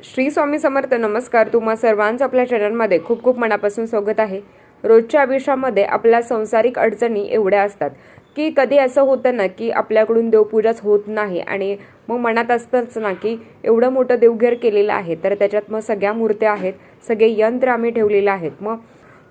श्री स्वामी समर्थ नमस्कार. तुम्हा सर्वांचं आपल्या चॅनलमध्ये खूप खूप मनापासून स्वागत आहे. रोजच्या आयुष्यामध्ये आपल्या संसारिक अडचणी एवढ्या असतात की कधी असं होतं ना की आपल्याकडून देवपूजाच होत नाही आणि मग मनात असतंच ना की एवढं मोठं देवघर केलेलं आहे तर त्याच्यात मग सगळ्या मूर्त्या आहेत सगळे यंत्र आम्ही ठेवलेले आहेत. मग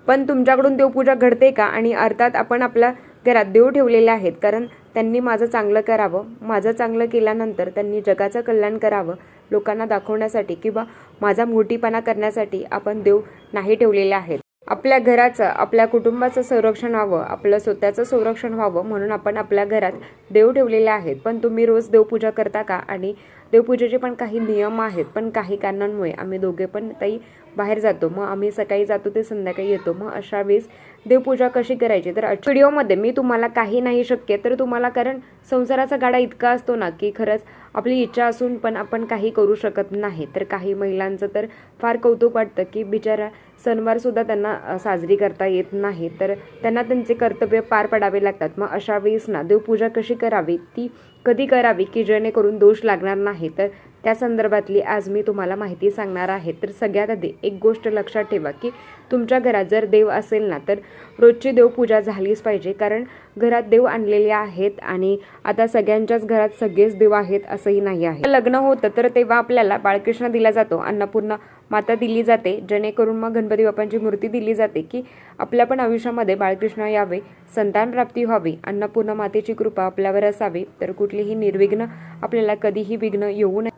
पण तुमच्याकडून देवपूजा घडते का? आणि अर्थात आपण आपल्या घरात देव ठेवलेले आहेत कारण त्यांनी माझं चांगलं करावं. माझं चांगलं केल्यानंतर त्यांनी जगाचं कल्याण करावं. लोकांना दाखवण्यासाठी किंवा माझा मोठीपणा करण्यासाठी आपण देव नाही ठेवलेले आहेत. आपल्या घराचं आपल्या कुटुंबाचं संरक्षण व्हावं आपलं स्वतःचं संरक्षण व्हावं म्हणून आपण आपल्या घरात देव ठेवलेले आहेत. पण तुम्ही रोज देवपूजा करता का? आणि देवपूजेचे पण काही नियम आहेत पण काही कारणांमुळे आम्ही दोघे पण ताई बाहेर जातो. मग आम्ही सकाळी जातो ते संध्याकाळी येतो. मग अशा वेळेस देवपूजा कशी करायची? तर व्हिडिओमध्ये मी तुम्हाला काही नाही शक्य तर तुम्हाला कारण संसाराचा गाडा इतका असतो ना की खरंच आपली इच्छा असून पण आपण काही करू शकत नाही. तर काही महिलांचं तर फार कौतुक वाटतं की बिचारा सणवारसुद्धा त्यांना साजरी करता येत नाही. तर त्यांना त्यांचे कर्तव्य पार पडावे लागतात. मग अशा वेळेस ना देवपूजा कशी करावी? ती कधी करावी की जेणेकरून दोष लागणार नाही? तर त्या संदर्भातली आज मी तुम्हाला माहिती सांगणार आहे. तर सगळ्यात आधी एक गोष्ट लक्षात ठेवा की तुमच्या घरात जर देव असेल ना तर रोजची देवपूजा झालीच पाहिजे. कारण घरात देव आणलेले आहेत आणि आता सगळ्यांच्याच घरात सगळेच देव आहेत असंही नाही आहे. लग्न होतं तर तेव्हा आपल्याला बाळकृष्ण दिला जातो. अन्नपूर्ण माता दिली जाते. जेणेकरून मग गणपती बाप्पांची मूर्ती दिली जाते की आपल्या पण आयुष्यामध्ये बाळकृष्ण यावे संतान प्राप्ती व्हावी अन्नपूर्ण मातेची कृपा आपल्यावर असावी तर कुठलीही निर्विघ्न आपल्याला कधीही विघ्न येऊ नये.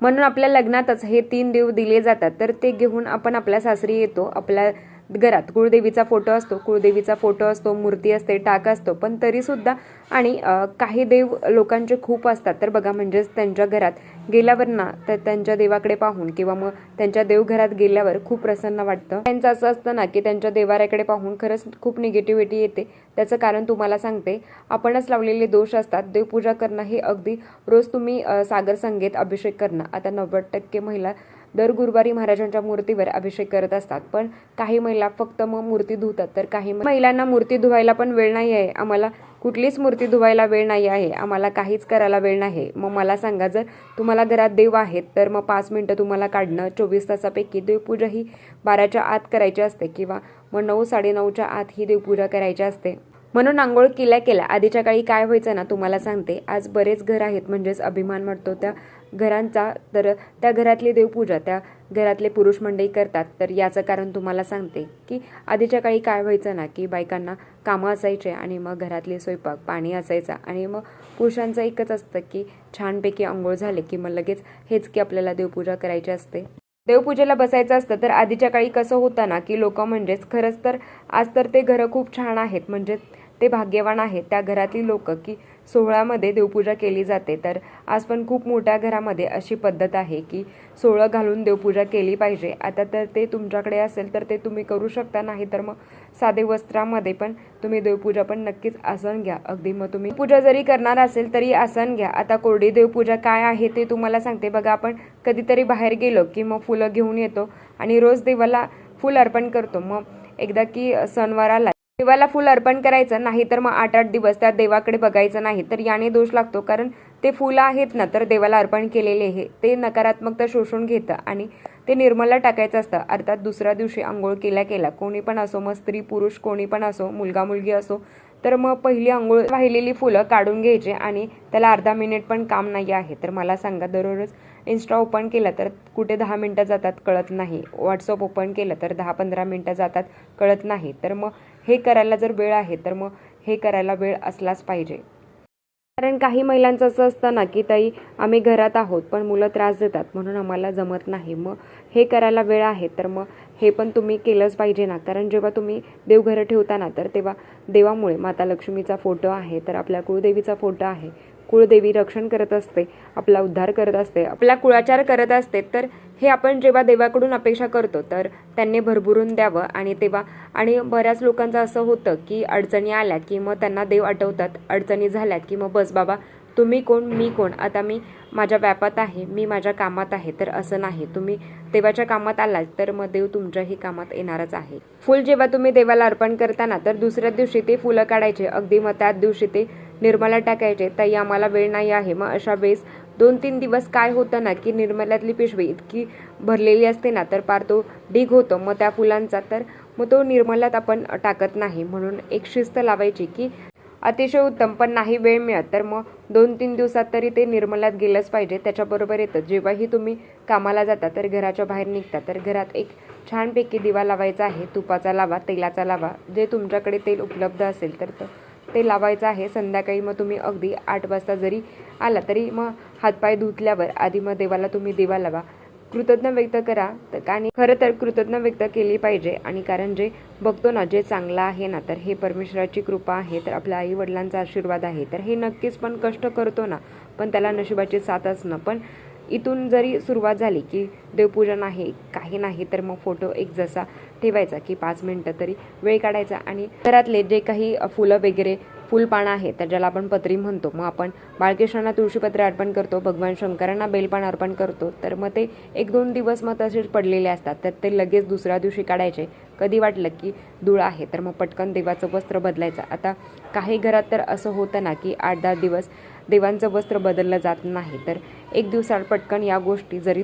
म्हणून आपल्या लग्नातच हे तीन देव दिले जातात. तर ते घेऊन आपण आपल्या सासरी येतो आपल्या घरात कुळदेवीचा फोटो असतो कुळदेवीचा फोटो असतो मूर्ती असते टाक असतो पण तरीसुद्धा आणि काही देव लोकांचे खूप असतात. तर बघा म्हणजेच त्यांच्या घरात गेल्यावर ना तर त्यांच्या देवाकडे पाहून किंवा मग त्यांच्या देवघरात गेल्यावर खूप प्रसन्न वाटतं. त्यांचं असं असतं ना की त्यांच्या देवाऱ्याकडे पाहून खरंच खूप निगेटिव्हिटी येते. त्याचं कारण तुम्हाला सांगते आपणच लावलेले दोष असतात. देवपूजा करणं हे अगदी रोज तुम्ही सागर संगीत अभिषेक करणं. आता नव्वद टक्के महिला दर गुरुवारी महाराजांच्या मूर्तीवर अभिषेक करत असतात. पण काही महिला फक्त मग मूर्ती धुतात. तर काही महिलांना मूर्ती धुवायला पण वेळ नाही आहे. आम्हाला कुठलीच मूर्ती धुवायला वेळ नाही आहे. आम्हाला काहीच करायला वेळ नाही मग मला सांगा जर तुम्हाला घरात देव आहेत तर मग पाच मिनटं तुम्हाला काढणं चोवीस तासापैकी देवपूजा ही बाराच्या आत करायची असते किंवा मग नऊ साडेनऊच्या आत ही देवपूजा करायची असते. म्हणून आंघोळ केल्या केल्या आधीच्या काळी काय व्हायचं ना तुम्हाला सांगते. आज बरेच घर आहेत म्हणजेच अभिमान वाटतो. त्या घरांचा तर त्या घरातली देवपूजा त्या घरातले पुरुष मंडळी करतात. तर याचं कारण तुम्हाला सांगते की आधीच्या काळी काय व्हायचं ना की बायकांना कामं असायचे आणि मग घरातले स्वयंपाक पाणी असायचा आणि मग पुरुषांचं एकच असतं की छानपैकी आंघोळ झाले की मग लगेच हेच की आपल्याला देवपूजा करायची असते. देवपूजेला बसायचं असतं तर आधीच्या काळी कसं होतं ना की लोक म्हणजेच खरंच तर आज तर ते घरं खूप छान आहेत म्हणजे ते भाग्यवान आहेत त्या घरातली लोक की सोहळ्यामध्ये देवपूजा केली जाते. तर आज पण खूप मोठ्या घरामध्ये अशी पद्धत आहे की सोहळं घालून देवपूजा केली पाहिजे. आता तर ते तुमच्याकडे असेल तर ते तुम्ही करू शकता नाही तर मग साधे वस्त्रामध्ये पण तुम्ही देवपूजा पण नक्कीच आसन घ्या. अगदी मग तुम्ही पूजा जरी करणार असेल तरी आसन घ्या. आता कोरडी देवपूजा काय आहे ते तुम्हाला सांगते. बघा आपण कधीतरी बाहेर गेलो की मग फुलं घेऊन येतो आणि रोज देवाला फुल अर्पण करतो. मग एकदा की सणवार आला देवाला फुल अर्पण करायचं नाही तर मग आठ आठ दिवस त्या देवाकडे बघायचं नाही. तर याने दोष लागतो कारण ते फुलं आहेत ना तर देवाला अर्पण केलेले हे. ते नकारात्मकता शोषून घेतं आणि ते निर्मला टाकायचं असतं. अर्थात दुसऱ्या दिवशी आंघोळ केल्या केल्या कोणी पण असो मग स्त्री पुरुष कोणी पण असो मुलगा मुलगी असो तर मग पहिली आंघोळ वाहिलेली फुलं काढून घ्यायची आणि त्याला अर्धा मिनिट पण काम नाही आहे. तर मला सांगा दररोज इन्स्टा ओपन केलं तर कुठे दहा मिनटं जातात कळत नाही. व्हॉट्सअप ओपन केलं तर दहा पंधरा मिनटं जातात कळत नाही. तर मग हे करायला जर वेळ आहे तर मग हे करायला वेळ असलाच पाहिजे. कारण काही महिलांचं असं असतं ना की ताई आम्ही घरात आहोत पण मुलं त्रास देतात म्हणून आम्हाला जमत नाही. मग हे करायला वेळ आहे तर मग हे पण तुम्ही केलंच पाहिजे ना. कारण जेव्हा तुम्ही देवघरं ठेवता ना तर तेव्हा देवामुळे माता लक्ष्मीचा फोटो आहे तर आपल्या कुळदेवीचा फोटो आहे. कुळदेवी रक्षण करत असते आपला उद्धार करत असते आपला कुळाचार करत असते तर हे आपण जेव्हा देवाकडून अपेक्षा करतो तर त्यांनी भरभरून द्यावं. आणि तेव्हा आणि बऱ्याच लोकांचं असं होतं की अडचणी आल्या की मग त्यांना देव आठवतात अडचणी झाल्या की मग बस बाबा तुम्ही कोण? मी कोण? आता मी माझ्या व्यापात आहे मी माझ्या कामात आहे. तर असं नाही. तुम्ही देवाच्या कामात आलात तर मग देव तुमच्याही कामात येणारच आहे. फुल जेव्हा तुम्ही देवाला अर्पण करताना तर दुसऱ्या दिवशी ते फुलं काढायचे. अगदी मग त्याच दिवशी ते निर्मला टाकायचे ताई आम्हाला वेळ नाही आहे. मग अशा वेळेस दोन तीन दिवस काय होतं ना की निर्मल्यातली पिशवी इतकी भरलेली असते ना तर पार तो ढीग होतो. मग त्या फुलांचा तर मग तो निर्मल्यात आपण टाकत नाही. म्हणून एक शिस्त लावायची की अतिशय उत्तम पण नाही वेळ मिळत. तर मग दोन तीन दिवसात तरी ते निर्मलात गेलंच पाहिजे. त्याच्याबरोबर येतं. जेव्हाही तुम्ही कामाला जाता तर घराच्या बाहेर निघता. तर घरात एक छानपैकी दिवा लावायचा आहे. तुपाचा लावा तेलाचा लावा. जे तुमच्याकडे तेल उपलब्ध असेल तर तो ते लावायचं आहे. संध्याकाळी मग तुम्ही अगदी आठ वाजता जरी आला तरी मग हातपाय धुतल्यावर आधी मग देवाला तुम्ही दिवा लावा. कृतज्ञ व्यक्त करा. तर आणि खरं तर कृतज्ञ व्यक्त केली पाहिजे. आणि कारण जे बघतो ना जे चांगलं आहे ना तर हे परमेश्वराची कृपा आहे. तर आपल्या आई वडिलांचा आशीर्वाद आहे. तर हे नक्कीच पण कष्ट करतो ना पण त्याला नशिबाची साथ असणं पण इथून जरी सुरुवात झाली की देवपूजन आहे काही नाही तर मग फोटो एक जसा ठेवायचा की पाच मिनटं तरी वेळ काढायचा. आणि घरातले जे काही फुलं वगैरे फुलपानं आहे तर ज्याला आपण पत्री म्हणतो मग आपण बाळकृष्णांना तुळशीपत्र अर्पण करतो भगवान शंकरांना बेलपान अर्पण करतो तर मग ते एक दोन दिवस मग तसेच पडलेले असतात तर ते लगेच दुसऱ्या दिवशी काढायचे. कधी वाटलं की धूळ आहे तर मग पटकन देवाचं वस्त्र बदलायचं. आता काही घरात तर असं होतं ना की आठ दहा दिवस देवांचं वस्त्र बदललं जात नाही. तर एक दिवसात पटकन या गोष्टी जरी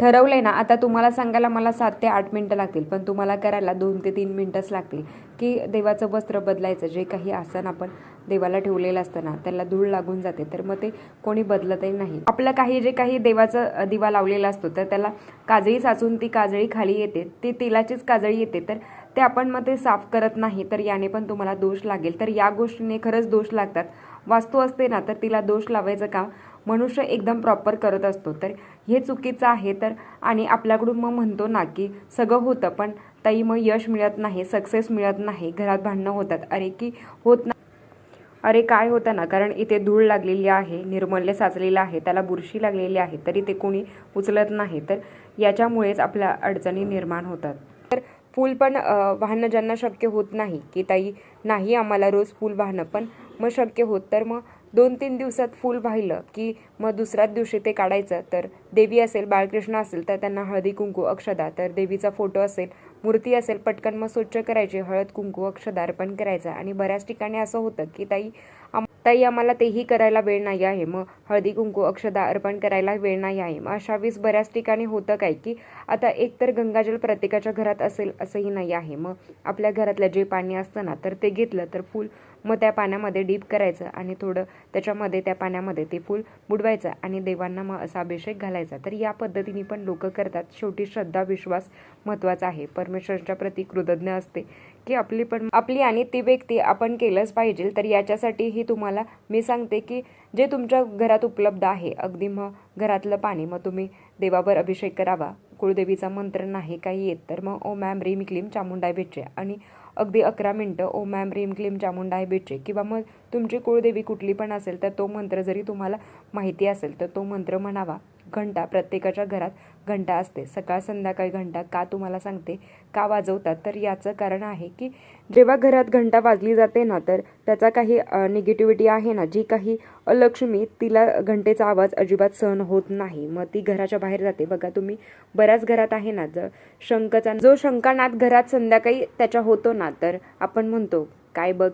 ठरवले ना आता तुम्हाला सांगायला मला सात ते आठ मिनटं लागतील पण तुम्हाला करायला दोन ते तीन मिनटंच लागतील की देवाचं वस्त्र बदलायचं. जे काही आसन आपण देवाला ठेवलेलं असतं ना त्याला धूळ लागून जाते. तर मग ते कोणी बदलतही नाही. आपलं काही जे काही देवाचं दिवा लावलेला असतो तर त्याला काजळी साचून ती काजळी खाली येते. ती तेलाचीच काजळी येते. तर ते आपण मग ते साफ करत नाही तर याने पण तुम्हाला दोष लागेल. तर या गोष्टीने खरंच दोष लागतात. वास्तू असते ना तर तिला दोष लावायचं काम मनुष्य एकदम प्रॉपर करत असतो. तर हे चुकीचं आहे तर आणि आपल्याकडून मग म्हणतो ना की सगळं होतं पण ताई मग यश मिळत नाही सक्सेस मिळत नाही घरात भांडणं होतात. अरे की होत नाही अरे काय होतं ना कारण इथे धूळ लागलेली आहे निर्मल्य साचलेलं आहे त्याला बुरशी लागलेली आहे तरी ते कोणी उचलत नाही. तर याच्यामुळेच आपल्या अडचणी निर्माण होतात. फूल पण वाहणं ज्यांना शक्य होत नाही की ताई नाही आम्हाला रोज फूल वाहणं पण मग शक्य होत तर मग दोन तीन दिवसात फूल वाहिलं की मग दुसऱ्याच दिवशी ते काढायचं तर देवी असेल बाळकृष्ण असेल तर त्यांना हळदी कुंकू अक्षदा तर देवीचा फोटो असेल मूर्ती असेल पटकन मग स्वच्छ करायची हळद कुंकू अक्षदा अर्पण करायचं आणि बऱ्याच ठिकाणी असं होतं की ताई आम- ताई आम्हाला तेही करायला वेळ नाही आहे. मग हळदी कुंकू अक्षदा अर्पण करायला वेळ नाही आहे. मग अशा वीस बऱ्याच ठिकाणी होतं काय की आता एकतर गंगाजल प्रत्येकाच्या घरात असेल असंही नाही आहे. मग आपल्या घरातलं जे पाणी असतं ना तर ते घेतलं तर फूल मग त्या पाण्यामध्ये डीप करायचं आणि थोडं त्याच्यामध्ये त्या पाण्यामध्ये ते फूल बुडवायचं आणि देवांना मग असा अभिषेक घालायचा. तर या पद्धतीने पण लोक करतात. शेवटी श्रद्धा विश्वास महत्त्वाचा आहे. परमेश्वरच्या प्रती कृतज्ञ असते. की आपली पण आपली आणि ती व्यक्ती आपण केलंच पाहिजे. तर याच्यासाठीही तुम्हाला मी सांगते की जे तुमच्या घरात उपलब्ध आहे अगदी मग घरातलं पाणी मग तुम्ही देवावर अभिषेक करावा. कुळदेवीचा मंत्र नाही काही येत तर मग ओ मॅम रीम क्लीम चामुंडाय भेटचे आणि अगदी अकरा मिनटं ओ मॅम रीम क्लीम चामुंडाय भेटचे किंवा मग तुमची कुळदेवी कुठली पण असेल तर तो मंत्र जरी तुम्हाला माहिती असेल तर तो मंत्र म्हणावा. घंटा प्रत्येकाच्या घरात घंटा असते. सकाळ संध्याकाळी घंटा का तुम्हाला सांगते? का वाजवतात? तर याचं कारण आहे की जेव्हा घरात घंटा वाजली जाते ना तर त्याचा काही निगेटिव्हिटी आहे ना जी काही अलक्ष्मी तिला घंटेचा आवाज अजिबात सहन होत नाही. मग ती घराच्या बाहेर जाते. बघा तुम्ही बऱ्याच घरात आहे ना जर शंखचा जो शंकानाथ घरात संध्याकाळी त्याच्या होतो ना तर आपण म्हणतो काय बघ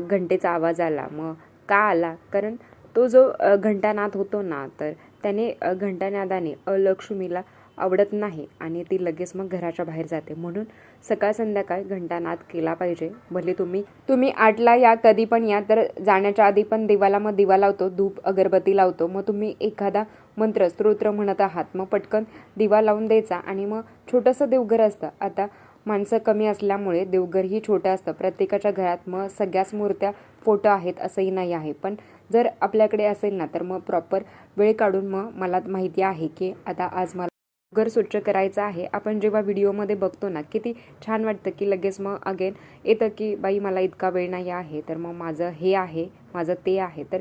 घंटेचा आवाज आला. मग का आला? कारण तो जो घंटानाद होतो ना तर त्याने घंटानादाने अलक्ष्मीला आवडत नाही आणि ती लगेच मग घराच्या बाहेर जाते. म्हणून सकाळ संध्याकाळ घंटानाद केला पाहिजे. भले तुम्ही तुम्ही आठला या कधी पण या तर जाण्याच्या आधी पण देवाला मग दिवा लावतो धूप अगरबत्ती लावतो. मग तुम्ही एखादा मंत्र स्तोत्र म्हणत आहात. मग पटकन दिवा लावून द्यायचा आणि मग छोटंसं देवघर असतं. आता माणसं कमी असल्यामुळे देवघरही छोटं असतं. प्रत्येकाच्या घरात मग सगळ्याच मूर्त्या फोटो आहेत असंही नाही आहे. पण जर आपल्याकडे असेल ना तर मग प्रॉपर वेळ काढून मग मला माहिती आहे की आता आज मला घर स्वच्छ करायचं आहे. आपण जेव्हा व्हिडिओमध्ये बघतो ना किती छान वाटतं की लगेच मग अगेन येतं की बाई मला इतका वेळ नाही आहे तर मग माझं हे आहे माझं ते आहे. तर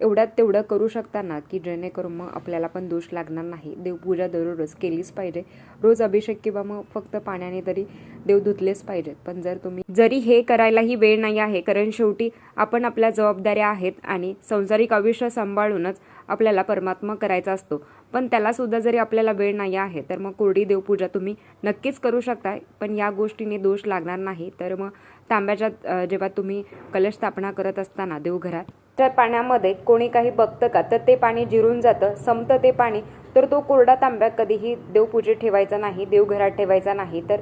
एवढ्यात तेवढं करू शकता ना की जेणेकरून मग आपल्याला पण दोष लागणार नाही. देवपूजा दररोज केलीच पाहिजे. रोज अभिषेक किंवा मग फक्त पाण्याने तरी देव धुतलेच पाहिजेत. पण जर तुम्ही जरी हे करायलाही वेळ नाही आहे कारण शेवटी आपण आपल्या जबाबदाऱ्या आहेत आणि संसारिक आयुष्य सांभाळूनच आपल्याला परमात्मा करायचा असतो. पण त्यालासुद्धा जरी आपल्याला वेळ नाही आहे तर मग कोरडी देवपूजा तुम्ही नक्कीच करू शकताय. पण या गोष्टीने दोष लागणार नाही. तर मग तांब्याच्या जेव्हा तुम्ही कलश स्थापना करत असताना देवघरात त्या पाण्यामध्ये कोणी काही बघतं का? तर ते पाणी जिरून जातं संपतं ते पाणी तर तो कोरडा तांब्या कधीही देवपूजेत ठेवायचा नाही देवघरात ठेवायचा नाही. तर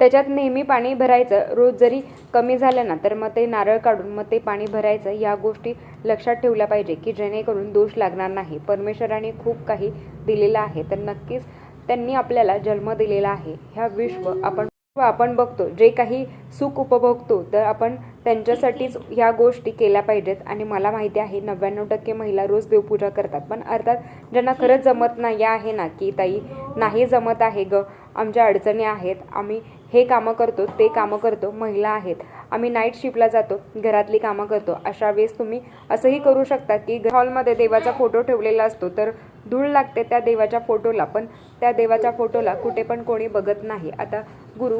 त्याच्यात नेहमी पाणी भरायचं. रोज जरी कमी झालं ना तर मग ते नारळ काढून मग ते पाणी भरायचं. या गोष्टी लक्षात ठेवल्या पाहिजे की जेणेकरून दोष लागणार नाही. परमेश्वराने खूप काही दिलेलं आहे. तर नक्कीच त्यांनी आपल्याला जन्म दिलेला आहे. ह्या विश्व आपण व आपण बघतो जे काही सुख उपभोगतो तर आपण त्यांच्यासाठीच ह्या गोष्टी केल्या पाहिजेत. आणि मला माहिती आहे नव्याण्णव टक्के महिला रोज देवपूजा करतात. पण अर्थात ज्यांना खरंच जमत नाही आहे ना की ताई नाही जमत आहे ग आमच्या अडचणी आहेत आम्ही हे कामं करतो ते कामं करतो महिला आहेत आम्ही नाईट शिफ्टला जातो घरातली कामं करतो अशा वेळेस तुम्ही असंही करू शकता की हॉलमध्ये देवाचा फोटो ठेवलेला असतो तर धूळ लागते त्या देवाच्या फोटोला पण त्या देवाच्या फोटोला कुठे पण कोणी बघत नाही. आता गुरु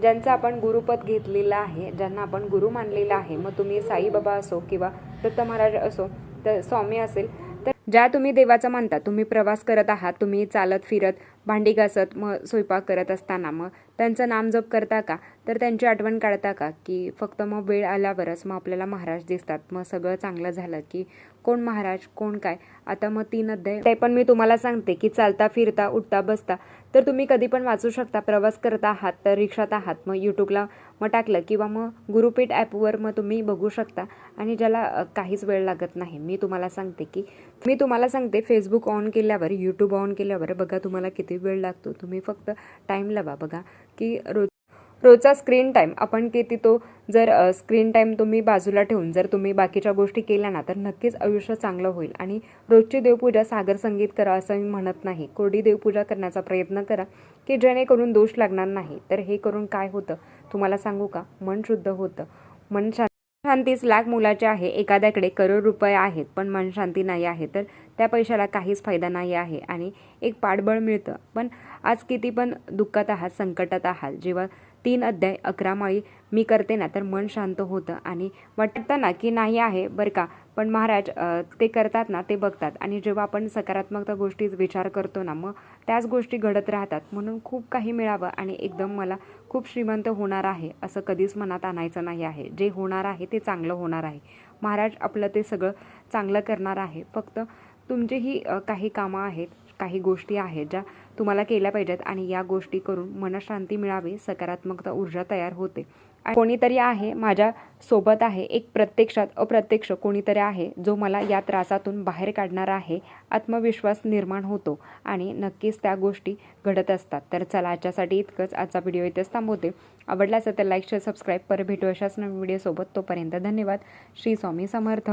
ज्यांचं आपण गुरुपद घेतलेलं आहे ज्यांना आपण गुरु मानलेला आहे मग तुम्ही साईबाबा असो किंवा दत्त महाराज असो तर स्वामी असेल तर ज्या तुम्ही देवाचं मानता तुम्ही प्रवास करत आहात तुम्ही चालत फिरत भांडी घासत मग स्वयंपाक करत असताना मग त्यांचं नामजप करता का? तर त्यांची आठवण काढता का? की फक्त मग वेळ आल्यावरच मग आपल्याला महाराज दिसतात. मग सगळं चांगलं झालं की कोण महाराज? कोण काय? आता मग तीन अध्याय. ते पण मी तुम्हाला सांगते की चालता फिरता उठता बसता. तर तुम्ही कधी पण वाचू शकता प्रवास करत आहात तर रिक्षात आहात. मग यूट्यूबला मग टाकलं किंवा मग गुरुपीठ ॲपवर मग तुम्ही बघू शकता. आणि ज्याला काहीच वेळ लागत नाही. मी तुम्हाला सांगते की मी तुम्हाला सांगते फेसबुक ऑन केल्यावर यूट्यूब ऑन केल्यावर बघा तुम्हाला किती वेळ लागतो. तुम्ही फक्त टाईम लावा बघा की रोज रोजचा स्क्रीन टाईम आपण किती तो जर स्क्रीन टाईम तुम्ही बाजूला ठेवून जर तुम्ही बाकीच्या गोष्टी केल्या ना तर नक्कीच आयुष्य चांगलं होईल. आणि रोजची देवपूजा सागर संगीत करा असं मी म्हणत नाही. कोरडी देवपूजा करण्याचा प्रयत्न करा की जेणेकरून दोष लागणार नाही. तर हे करून काय होतं? तुम्हाला सांगू का? मन शुद्ध होतं. मन शांत शांतीच लाख मुलाचे आहे. एखाद्याकडे करोड रुपये आहेत पण मन शांती नाही आहे. तर त्या पैशाला काहीच फायदा नाही आहे. आणि एक पाठबळ मिळतं. पण आज किती पण दुःखात आहात संकटात आहात जेव्हा तीन अध्याय अकरा माळी मी करते ना तर मन शांत होतं. आणि वाटतं ना की नाही आहे बरं का पण महाराज ते करतात ना ते बघतात. आणि जेव्हा आपण सकारात्मक गोष्टी विचार करतो ना मग त्याच गोष्टी घडत राहतात. म्हणून खूप काही मिळावं आणि एकदम मला खूप श्रीमंत होणार आहे असं कधीच मनात आणायचं नाही आहे. जे होणार आहे ते चांगलं होणार आहे. महाराज आपलं ते सगळं चांगलं करणार आहे. फक्त तुमची ही काही कामं आहेत काही गोष्टी आहेत ज्या तुम्हाला केल्या पाहिजेत आणि या गोष्टी करून मनशांती मिळावी सकारात्मकता ऊर्जा तयार होते. कोणीतरी आहे माझ्या सोबत आहे एक प्रत्यक्षात अप्रत्यक्ष कोणीतरी आहे जो मला या त्रासातून बाहेर काढणार आहे आत्मविश्वास निर्माण होतो आणि नक्कीच त्या गोष्टी घडत असतात. तर चला याच्यासाठी इतकंच. आजचा व्हिडिओ इथेच थांबवते. आवडला असेल तर लाईक शेअर सबस्क्राईब. पर भेटू अशाच नवीन व्हिडिओसोबत. तोपर्यंत धन्यवाद. श्री स्वामी समर्थ.